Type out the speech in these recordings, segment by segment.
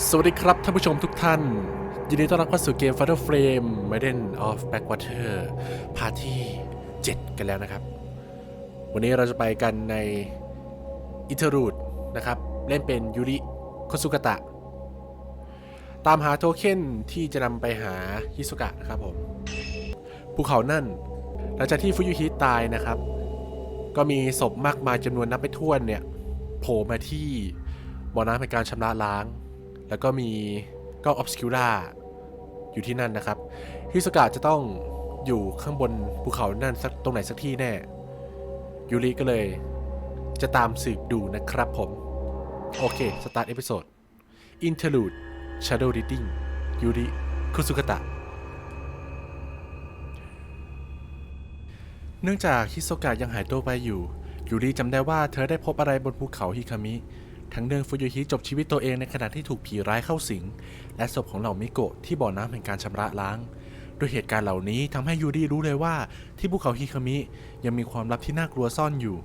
สวัสดีครับท่านผู้ชมทุกท่าน ยินดีต้อนรับเข้าสู่เกม Fatal Frame Maiden of Backwater พาร์ทที่ 7 กันแล้วนะครับ วันนี้เราจะไปกันในอิเทรูดนะครับ เล่นเป็นยูริโคสุกตะ ตามหาโทเค็นที่จะนำไปหาฮิสุกะนะครับผมภูเขานั่น หลังจากที่ฟุยุฮิตายนะครับ ก็มีศพมากมายจำนวนนับไปถ้วนเนี่ยโผล่มาที่บ่อน้ำในการชำระล้าง แล้วก็มีกล้ออฟสคิวล่าอยู่ที่นั่นนะครับฮิสกะจะต้องอยู่ข้างบนภูเขานั่นสักตรงไหนสักที่แน่ยูริก็เลยจะตามสืบดูนะครับผม โอเค สตาร์ทเอพิโซด Interlude Shadow Reading ยูริคุซุกตะ เนื่องจากฮิโซกะยังหายตัวไปอยู่ ยูริจำได้ว่าเธอได้พบอะไรบนภูเขาฮิคามิ ทั้งเรื่องฟุยุฮิจบชีวิตตัวเองในขณะที่ถูกผีร้ายเข้าสิง และศพของเหล่ามิโกะที่บ่อน้ำแห่งการชำระล้าง โดยเหตุการณ์เหล่านี้ทำให้ยูริรู้เลยว่าที่ภูเขาฮิคามิยังมีความลับที่น่ากลัวซ่อนอยู่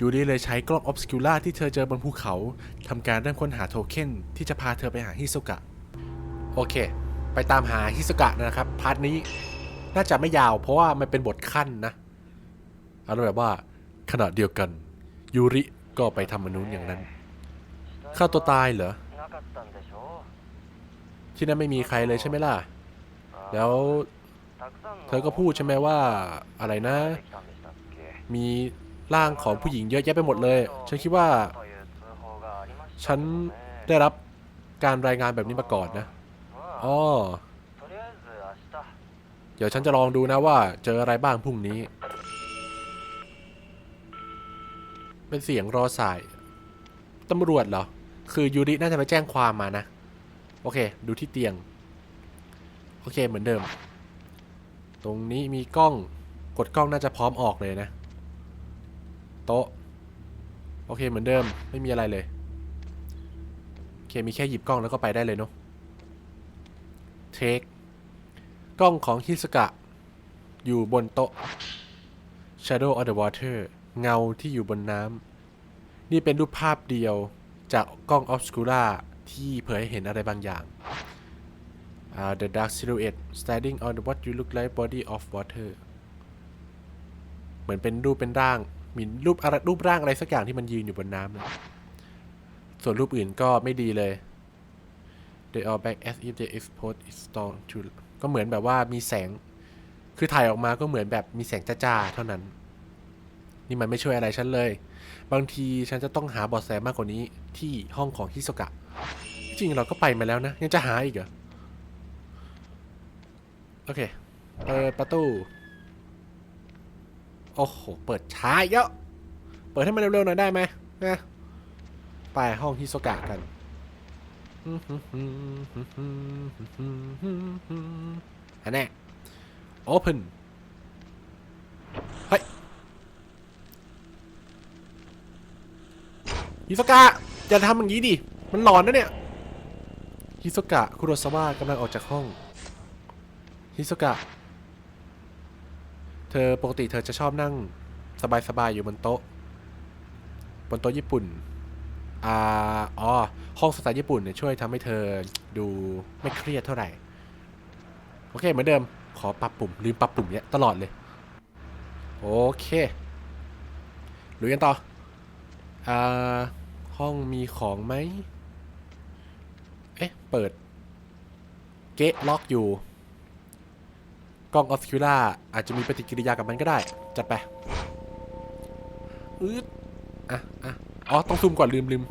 ยูริเลยใช้กล้องออฟสคิวล่าที่เธอเจอบนภูเขาทำการเริ่มค้นหาโทเค็นที่จะพาเธอไปหาฮิโซกะ โอเค ไปตามหาฮิโซกะนะครับ พาร์ทนี้น่าจะไม่ยาวเพราะว่ามันเป็นบทขั้นนะเอาแบบว่าขณะเดียวกันยูริ ก็ไปทำมนุษย์อย่างนั้นฆ่าตัวตายเหรอ ที่นั่นไม่มีใครเลยใช่ไหมล่ะ แล้วเธอก็พูดใช่ไหมว่าอะไรนะ มีร่างของผู้หญิงเยอะแยะไปหมดเลย ฉันคิดว่า ฉันได้รับการรายงานแบบนี้มาก่อนนะอ๋อเดี๋ยวฉันจะลองดูนะว่าเจออะไรบ้างพรุ่งนี้ เป็นเสียงรอสายตำรวจเหรอ คือยูริน่าจะไปแจ้งความมานะ โอเค ดูที่เตียง โอเคเหมือนเดิม ตรงนี้มีกล้อง กดกล้องน่าจะพร้อมออกเลยนะ โต๊ะ โอเคเหมือนเดิม ไม่มีอะไรเลย โอเคมีแค่หยิบกล้องแล้วก็ไปได้เลยเนาะ เทค กล้องของฮิสกะ อยู่บนโต๊ะ Shadow on the Water เงาที่อยู่บนน้ำนี่เป็นรูปภาพเดียวจากกล้อง Obscura ที่เผยให้เห็นอะไรบางอย่าง Ah, The dark silhouette standing on what you look like body of water เหมือนเป็นรูปเป็นร่างมีรูปอะไรรูปร่างอะไรสักอย่างที่มันยืนอยู่บนน้ำนะส่วนรูปอื่นก็ไม่ดีเลย They are back as if they exposed its storm to ก็เหมือนแบบว่ามีแสง คือถ่ายออกมาก็เหมือนแบบมีแสงจ้าๆเท่านั้น นี่มันไม่ช่วยอะไรฉันเลย บางทีฉันจะต้องหาบาะแสมากกว่านี้ที่ห้องของฮิโซกะ จริงเราก็ไปมาแล้วนะ ยังจะหาอีกเหรอ โอเค เปิดประตู โอ้โห เปิดช้าอีกแล้วเปิดให้มันเร็วๆหน่อยได้ไหมนะไปห้องฮิโซกะกันอันแน่ open เฮ้ย ฮิโซกะอย่าทำอย่างนี้ดิ มันหลอนนะเนี่ย ฮิโซกะคุโรซาวะกำลังออกจากห้อง ฮิโซกะ เธอปกติเธอจะชอบนั่ง สบายๆอยู่บนโต๊ะ บนโต๊ะญี่ปุ่น อ่า อ๋อ ห้องสไตล์ญี่ปุ่นเนี่ยช่วยทำให้เธอดูไม่เครียดเท่าไหร่ โอเคเหมือนเดิม ขอปรับปุ่ม ลืมปรับปุ่มเนี้ยตลอดเลย โอเคลุยกันต่ออ่า ห้องมีของไหม เอ๊ะ เปิด เกะล็อกอยู่ กล้องออฟคิล่าอาจจะมีปฏิกิริยากับมันก็ได้ จัดไปอืดอะอะอ๋อ ต้องซูมก่อนลืมลืม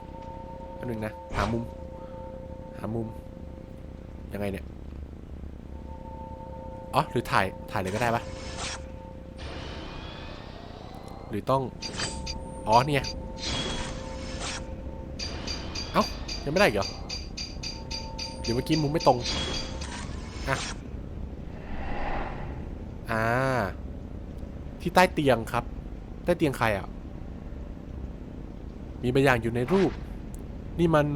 อันหนึ่งนะ หามุม หามุม ยังไงเนี่ย อ๋อ หรือถ่าย ถ่ายเลยก็ได้ปะหรือต้อง อ๋อเนี่ย ยังไม่ได้เหรอเดี๋ยวเมื่อกี้มุมไม่ตรงอะอ่า ที่ใต้เตียงครับ ใต้เตียงใครอะ มีบางอย่างอยู่ในรูป นี่มัน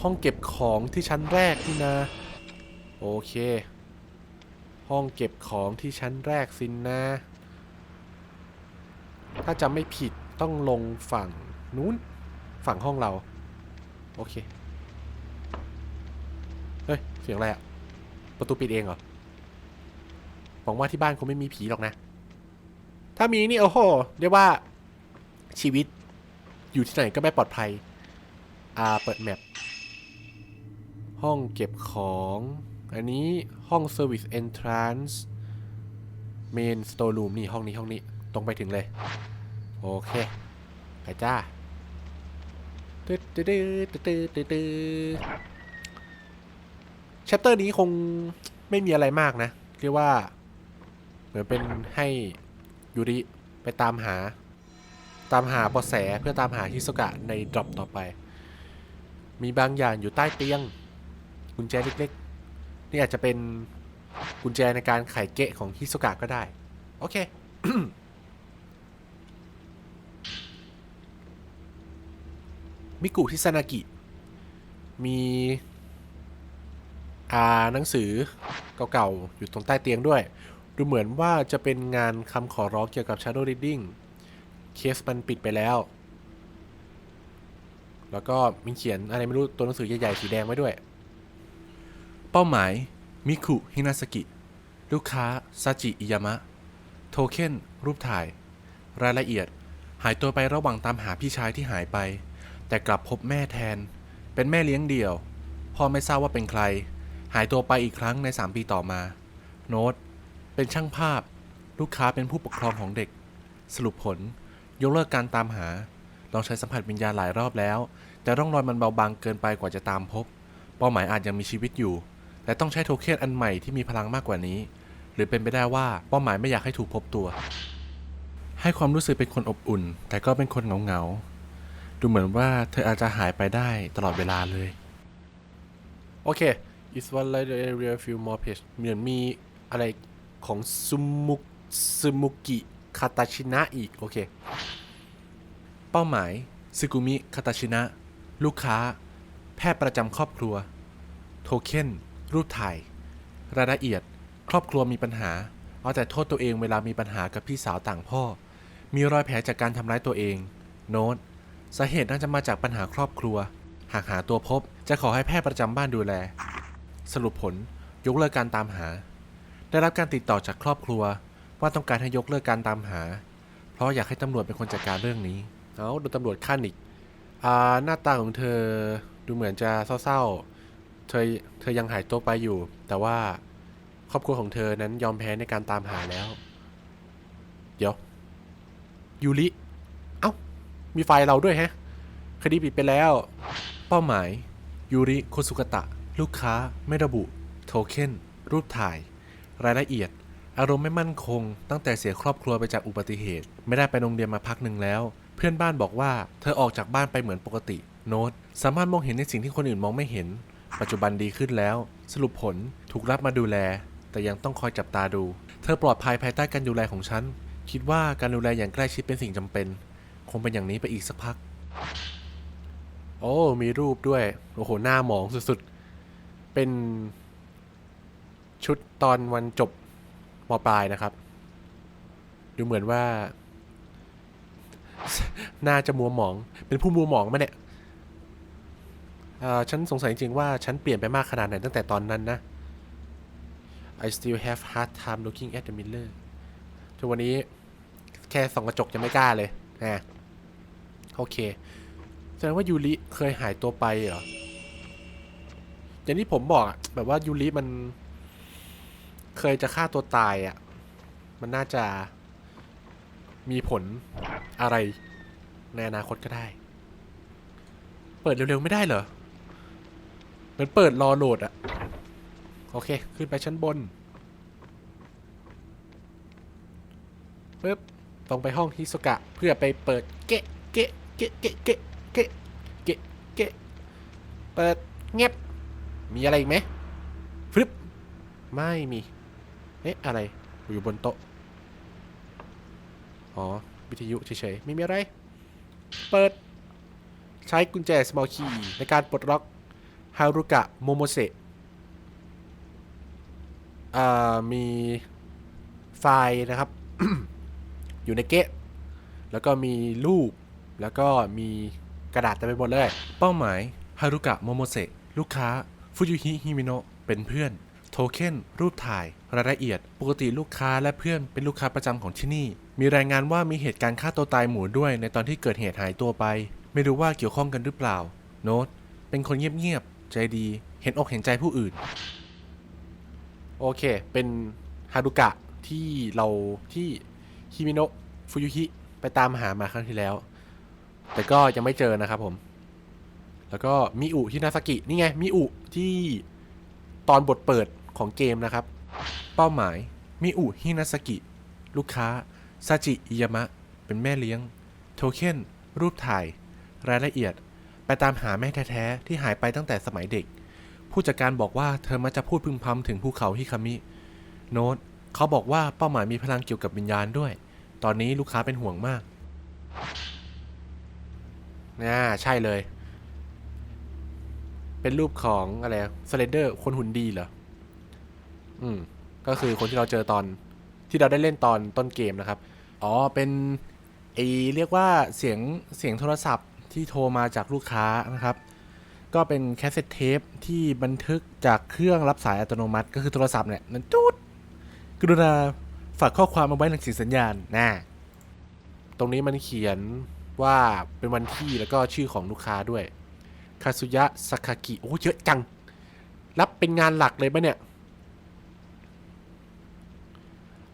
ห้องเก็บของที่ชั้นแรกนี่นะ โอเค ห้องเก็บของที่ชั้นแรกสินนะ ถ้าจำไม่ผิดต้องลงฝั่งนู้น ฝั่งห้องเรา โอเค เฮ้ย เสียงอะไรอะประตูปิดเองเหรอหวังว่าที่บ้านคงไม่มีผีหรอกนะ ถ้ามีนี่โอ้โห เรียกว่าชีวิตอยู่ที่ไหนก็ไม่ปลอดภัย อ่า เปิดแมป ห้องเก็บของ อันนี้ห้อง Service Entrance Main Store Room นี่ห้องนี้ห้องนี้ ตรงไปถึงเลย โอเค ไปจ้า ตึ๊ดตึ๊ดตึ๊ดตึ๊ดตึ๊ดตึ๊ดแชปเตอร์นี้คงไม่มีอะไรมากนะ เรียกว่า เหมือนเป็นให้ยูริไปตามหา ตามหาเบาะแสเพื่อตามหาฮิโซกะในดรอปต่อไป มีบางอย่างอยู่ใต้เตียง กุญแจเล็กๆ นี่อาจจะเป็นกุญแจในการไขเกะของฮิโซกะก็ได้ โอเค มิกุทิซานากิ มีอ่าหนังสือเก่าๆ อยู่ตรงใต้เตียงด้วย ดูเหมือนว่าจะเป็นงานคำขอร้องเกี่ยวกับ Shadow Reading เคสมันปิดไปแล้ว แล้วก็มีเขียนอะไรไม่รู้ตัวหนังสือใหญ่ๆสีแดงไว้ด้วย เป้าหมาย มิคุ ฮินาสกิ ลูกค้า ซาจิ อิยามะ โทเค็นรูปถ่าย รายละเอียด หายตัวไประหว่างตามหาพี่ชายที่หายไป แต่กลับพบแม่แทน เป็นแม่เลี้ยงเดี่ยว พ่อไม่ทราบว่าเป็นใคร หายตัวไปอีกครั้งใน 3 ปีต่อมา โน้ต เป็นช่างภาพ ลูกค้าเป็นผู้ปกครองของเด็ก สรุปผล ยกเลิกการตามหา ลองใช้สัมผัสวิญญาณหลายรอบแล้ว แต่ร่องรอยมันเบาบางเกินไปกว่าจะตามพบ เป้าหมายอาจยังมีชีวิตอยู่ แต่ต้องใช้โทเค็นอันใหม่ที่มีพลังมากกว่านี้ หรือเป็นไปได้ว่าเป้าหมายไม่อยากให้ถูกพบตัว ให้ความรู้สึกเป็นคนอบอุ่น แต่ก็เป็นคนเหงาๆ ดูเหมือนว่าเธออาจจะหายไปได้ตลอดเวลาเลย โอเค is one like the area few more page เหมือนมีอะไรของซุมุซุมุกิคาตาชินะอีก โอเค เป้าหมายซึกุมิคาตาชินะ ลูกค้า แพทย์ประจำครอบครัว โทเค็นรูปถ่าย รายละเอียด ครอบครัวมีปัญหา เอาแต่โทษตัวเองเวลามีปัญหากับพี่สาวต่างพ่อ มีรอยแผลจากการทำร้ายตัวเอง โน้ต สาเหตุน่าจะมาจากปัญหาครอบครัว หากหาตัวพบจะขอให้แพทย์ประจำบ้านดูแล สรุปผลยกเลิกการตามหา ได้รับการติดต่อจากครอบครัว ว่าต้องการให้ยกเลิกการตามหา เพราะอยากให้ตำรวจเป็นคนจัดการเรื่องนี้ เอาโดนตำรวจขั้นอีกอ่าหน้าตาของเธอดูเหมือนจะเศร้าๆ เธอเธอยังหายตัวไปอยู่ แต่ว่าครอบครัวของเธอนั้นยอมแพ้ในการตามหาแล้ว เดี๋ยวยูริ มีไฟล์เราด้วยแฮะ คดีปิดไปแล้ว เป้าหมาย ยูริโคสุกตะ ลูกค้า ไม่ระบุ โทเค็น รูปถ่าย รายละเอียด อารมณ์ไม่มั่นคง ตั้งแต่เสียครอบครัวไปจากอุบัติเหตุ ไม่ได้ไปโรงเรียนมาพักหนึ่งแล้ว เพื่อนบ้านบอกว่า เธอออกจากบ้านไปเหมือนปกติ โน้ต สามารถมองเห็นในสิ่งที่คนอื่นมองไม่เห็น ปัจจุบันดีขึ้นแล้ว สรุปผล ถูกรับมาดูแล แต่ยังต้องคอยจับตาดู เธอปลอดภัยภายใต้การดูแลของฉัน คิดว่าการดูแลอย่างใกล้ชิดเป็นสิ่งจำเป็น คงเป็นอย่างนี้ไปอีกสักพัก โอ้ มีรูปด้วย โอ้โห หน้าหมองสุดๆ เป็นชุดตอนวันจบมปลายนะครับ ดูเหมือนว่า น่าจะมัวหมอง เป็นผู้มัวหมองไหมเนี่ยฉันสงสัยจริงว่าฉันเปลี่ยนไปมากขนาดไหนตั้งแต่ตอนนั้นนะ I still have hard time looking at the mirror จนวันนี้แค่ส่องกระจกยังไม่กล้าเลยนะ โอเค แสดงว่ายูริเคยหายตัวไปเหรอ อย่างที่ผมบอกอะแบบว่ายูริมัน เคยจะฆ่าตัวตายอะมันน่าจะมีผลอะไรในอนาคตก็ได้ เปิดเร็วๆไม่ได้เหรอ เหมือนเปิดรอโหลดอะโอเค ขึ้นไปชั้นบนปึ๊บตรงไปห้องฮิโซกะเพื่อไปเปิดเกะเกะ เกะเกะเกะเกะเกะเกะเปิดเงียบมีอะไรอีกไหมฟลิปไม่มีเอ๊ะอะไรอยู่บนโต๊ะอ๋อวิทยุเฉยๆไม่มีอะไร เปิด ใช้กุญแจ small key ในการปลดล็อกฮารุกะโมโมเซะอ่ามีไฟล์นะครับ อยู่ในเกะแล้วก็มีรูป แล้วก็มีกระดาษเต็มไปหมดเลย เป้าหมายฮารุกะโมโมเซะลูกค้าฟุยุฮิฮิมิโนะเป็นเพื่อน โทเค็นรูปถ่าย รายละเอียด ปกติลูกค้าและเพื่อนเป็นลูกค้าประจำของที่นี่ มีรายงานว่ามีเหตุการณ์ฆ่าตัวตายหมู่ด้วย ในตอนที่เกิดเหตุหายตัวไป ไม่รู้ว่าเกี่ยวข้องกันหรือเปล่า โน้ต เป็นคนเงียบๆใจดี เห็นอกเห็นใจผู้อื่น โอเค เป็นฮารุกะที่เราที่ฮิมิโนะฟุยุฮิไปตามหามาครั้งที่แล้ว แต่ก็ยังไม่เจอนะครับผม แล้วก็มิอุฮินาซากิ นี่ไงมิอุที่ตอนบทเปิดของเกมนะครับ เป้าหมายมิอุฮินาสกิ ลูกค้าซาจิอิยามะ เป็นแม่เลี้ยง โทเค็นรูปถ่าย รายละเอียด ไปตามหาแม่แท้ๆ ที่หายไปตั้งแต่สมัยเด็ก ผู้จัดการบอกว่าเธอมักจะพูดพึมพำถึงภูเขาฮิคามิ โน้ตเขาบอกว่าเป้าหมายมีพลังเกี่ยวกับวิญญาณด้วย ตอนนี้ลูกค้าเป็นห่วงมาก น่าใช่เลย เป็นรูปของอะไรสเลนเดอร์คนหุ่นดีเหรอ อืม ก็คือคนที่เราเจอตอนที่เราได้เล่นตอนต้นเกมนะครับ อ๋อ เป็นไอเรียกว่าเสียงเสียงโทรศัพท์ที่โทรมาจากลูกค้านะครับ ก็เป็นแคสเซ็ตเทปที่บันทึกจากเครื่องรับสายอัตโนมัติ ก็คือโทรศัพท์เนี่ยนั้นจุดกรุณาฝากข้อความมาไว้หนังสือสัญญาณนะตรงนี้มันเขียน ว่าเป็นวันที่แล้วก็ชื่อของลูกค้าด้วยคาซุยะสากากิโอ้เยอะจัง รับเป็นงานหลักเลยปะเนี่ย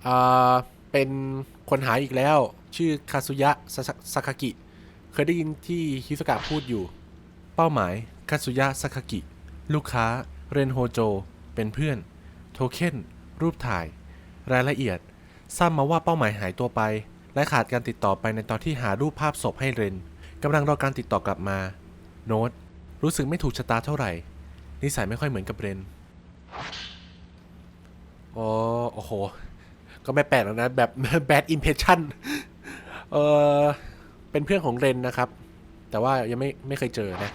อ่าเป็นคนหายอีกแล้ว ชื่อคาซุยะสากากิ เคยได้ยินที่ฮิสกะพูดอยู่ เป้าหมายคาสุยะซาคากิ ลูกค้า เรนโฮโจ เป็นเพื่อน โทเค็นรูปถ่าย รายละเอียดทราบมาว่าเป้าหมายหายตัวไป และขาดการติดต่อไปในตอนที่หารูปภาพศพให้เรนกำลังรอการติดต่อกลับมา โน้ตรู้สึกไม่ถูกชะตาเท่าไหร่ นิสัยไม่ค่อยเหมือนกับเรนอ๋อโอ้โห ก็ไม่แปลกแล้วนะ แบบ bad impression เออเป็นเพื่อนของเรนนะครับ แต่ว่ายังไม่ไม่เคยเจอนะ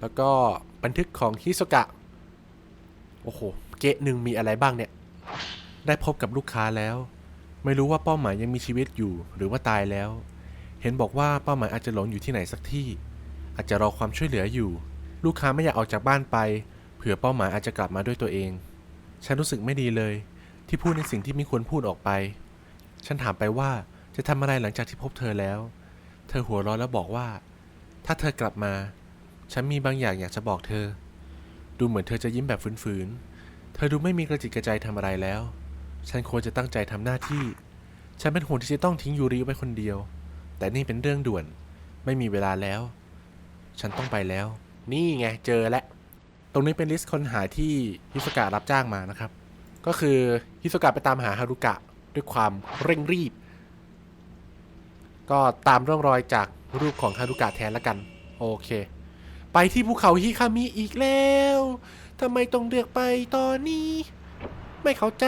แล้วก็บันทึกของฮิโซกะ โอ้โห เกะหนึ่งมีอะไรบ้างเนี่ย ได้พบกับลูกค้าแล้ว ไม่รู้ว่าเป้าหมายยังมีชีวิตอยู่หรือว่าตายแล้ว เห็นบอกว่าเป้าหมายอาจจะหลงอยู่ที่ไหนสักที่ อาจจะรอความช่วยเหลืออยู่ ลูกค้าไม่อยากออกจากบ้านไปเผื่อเป้าหมายอาจจะกลับมาด้วยตัวเอง ฉันรู้สึกไม่ดีเลย ที่พูดในสิ่งที่ไม่ควรพูดออกไป ฉันถามไปว่าจะทำอะไรหลังจากที่พบเธอแล้ว เธอหัวเร้อนแล้วบอกว่า ถ้าเธอกลับมา ฉันมีบางอย่างอยากจะบอกเธอ ดูเหมือนเธอจะยิ้มแบบฝืนๆ เธอดูไม่มีกระจิตกระใจทำอะไรแล้ว ฉันควรจะตั้งใจทำหน้าที่ ฉันเป็นห่วงที่จะต้องทิ้งยูริไว้คนเดียว แต่นี่เป็นเรื่องด่วน ไม่มีเวลาแล้ว ฉันต้องไปแล้ว นี่ไงเจอแล้ว ตรงนี้เป็นลิสต์คนหายที่ฮิโซกะรับจ้างมานะครับ ก็คือฮิโซกะไปตามหาฮารุกะด้วยความเร่งรีบ ก็ตามร่องรอยจากรูปของฮารุกะแทนละกัน โอเค ไปที่ภูเขาฮิคามิอีกแล้วทำไมต้องเลือกไปตอนนี้ ไม่เข้าใจ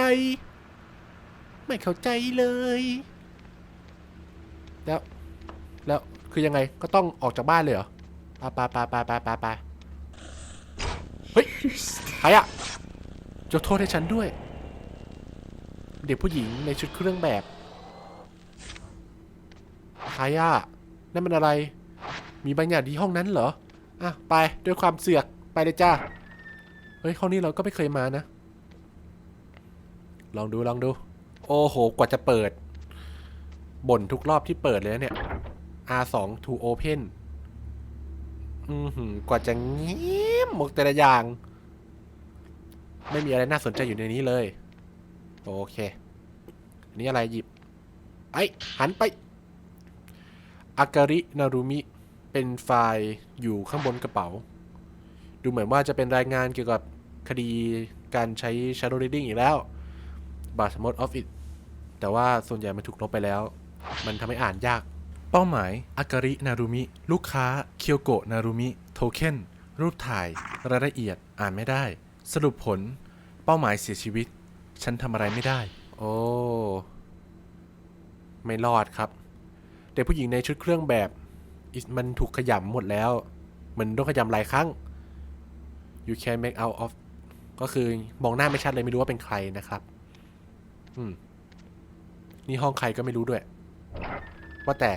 ไม่เข้าใจเลย แล้ว แล้วคือยังไงก็ต้องออกจากบ้านเลยเหรอไปไปไปไปไปไปเฮ้ยใครอะยกโทษให้ฉันด้วย เด็กผู้หญิงในชุดเครื่องแบบใครอะนั่นมันอะไร มีบางอย่างที่ห้องนั้นเหรออะไปด้วยความเสือกไปเลยจ้าเฮ้ยห้องนี้เราก็ไม่เคยมานะ ลองดูลองดู โอ้โห กว่าจะเปิด บ่นทุกรอบที่เปิดเลยเนี่ย R2 to open อือหือกว่าจะเงียบหมดแต่ละอย่าง ไม่มีอะไรน่าสนใจอยู่ในนี้เลย โอเค อันนี้อะไรหยิบ ไอ้ หันไป อาการินารุมิ เป็นไฟล์อยู่ข้างบนกระเป๋า ดูเหมือนว่าจะเป็นรายงานเกี่ยวกับคดีการใช้ shadow reading อีกแล้ว b a s m o d of it แต่ว่าส่วนใหญ่มันถูกลบไปแล้ว มันทำให้อ่านยาก เป้าหมายอาการินารุมิ ลูกค้า เคียวโกะนารุมิ โทเค็น รูปถ่าย รายละเอียด อ่านไม่ได้ สรุปผล เป้าหมายเสียชีวิต ฉันทำอะไรไม่ได้ โอ้ ไม่รอดครับ เด็กผู้หญิงในชุดเครื่องแบบ มันถูกขยำหมดแล้วเหมือนโดนขยำหลายครั้ง you can make out of ก็คือมองหน้าไม่ชัดเลยไม่รู้ว่าเป็นใครนะครับ อืม นี่ห้องใครก็ไม่รู้ด้วย ว่าแต่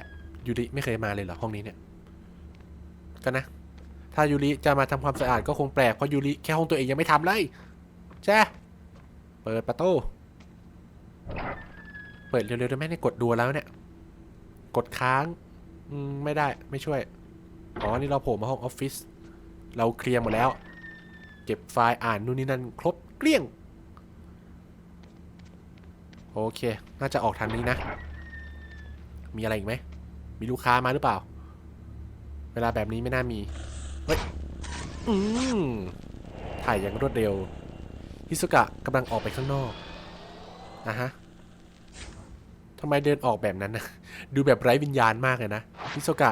ยูริไม่เคยมาเลยเหรอห้องนี้เนี่ยก็นะ ถ้ายูริจะมาทำความสะอาดก็คงแปลกเพราะยูริแค่ห้องตัวเองยังไม่ทำเลยใช่เปิดประตูเปิดเร็วๆด้ไหมเนี่ยกดดูแล้วเนี่ย กดค้างอืมไม่ได้ไม่ช่วยอ๋อนี่เราโผล่มาห้องออฟฟิศเราเคลียร์หมดแล้ว เก็บไฟล์อ่านนู่นนี่นั่นครบเกลี้ยง โอเค น่าจะออกทางนี้นะ มีอะไรอีกไหม มีลูกค้ามาหรือเปล่า เวลาแบบนี้ไม่น่ามี เฮ้ย อืมถ่ายอย่างรวดเร็ว ฮิสุกะกำลังออกไปข้างนอกนะฮะทำไมเดินออกแบบนั้นนะ ดูแบบไร้วิญญาณมากเลยนะ ฮิสุกะ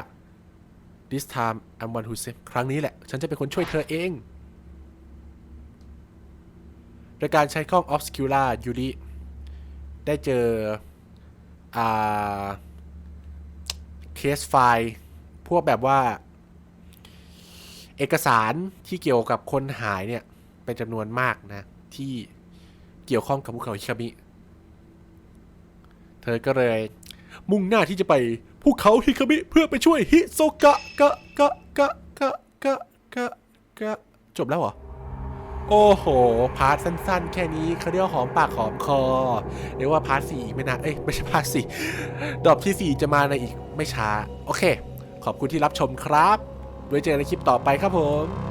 this time I'm one who save ครั้งนี้แหละ ฉันจะเป็นคนช่วยเธอเองโดยการใช้กล้อง obscura ยูริ ได้เจออเคสไฟล์ พวกแบบว่า เอกสารที่เกี่ยวกับคนหายเนี่ย เป็นจำนวนมากนะ ที่เกี่ยวข้องกับภูเขาฮิคามิ เธอก็เลยมุ่งหน้าที่จะไปภูเขาฮิคามิเพื่อไปช่วยฮิโซกะกะกะกะกะกะกะกะจบแล้วเหรอ โอ้โห พาร์ทสั้น ๆ แค่นี้เขาเรียกว่าหอมปากหอมคอ เรียกว่าพาร์ทสี่ไม่นานเอ้ยไม่ใช่พาร์ทสี่ดอกที่สีจะมาในอีกไม่ช้า โอเค ขอบคุณที่รับชมครับ ไว้เจอกันในคลิปต่อไปครับผม